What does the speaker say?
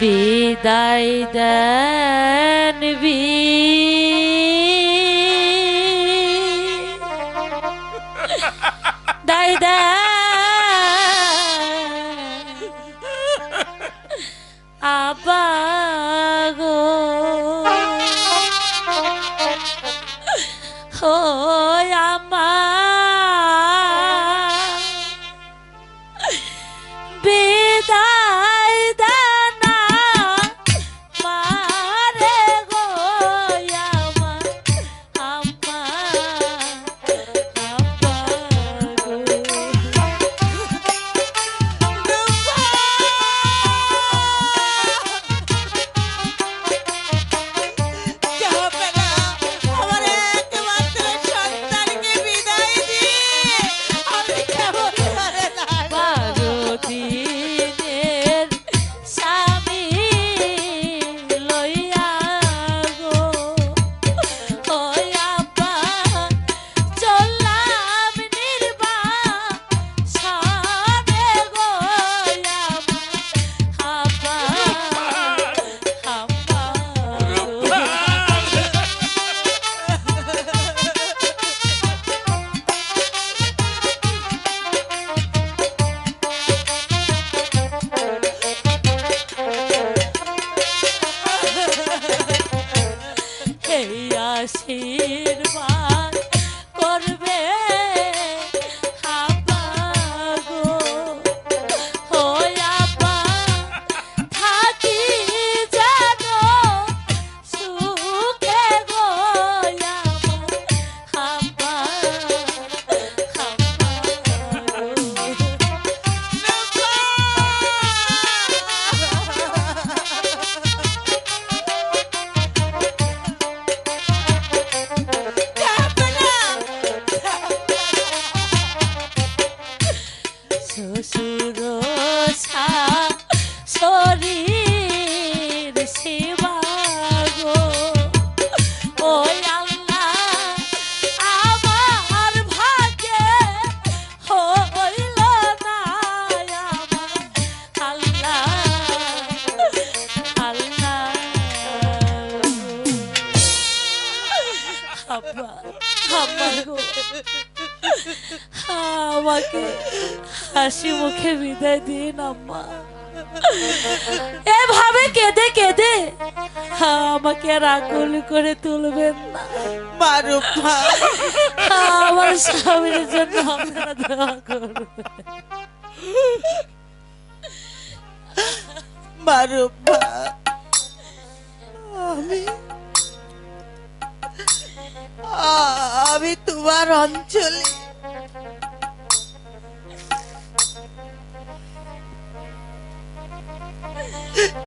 বিদায় দেন বি দাই আবা এই আশীর্বাদ। শ্বশুর শরীর সেবা গো। ও আল্লাহ, আমার ভাগ্যে হইল না আল্লাহ। আল্লাহ। আব্বা আব্বা গো। আমাকে হাসি মুখে বিদায় দিন আম্মা। এভাবে কেঁদে কেঁদে আমাকে রাগুল করে তুলবেন না। আমার স্বামীর জন্য আপনারা দোয়া করবেন। আমি আমি তোমার অঞ্চলে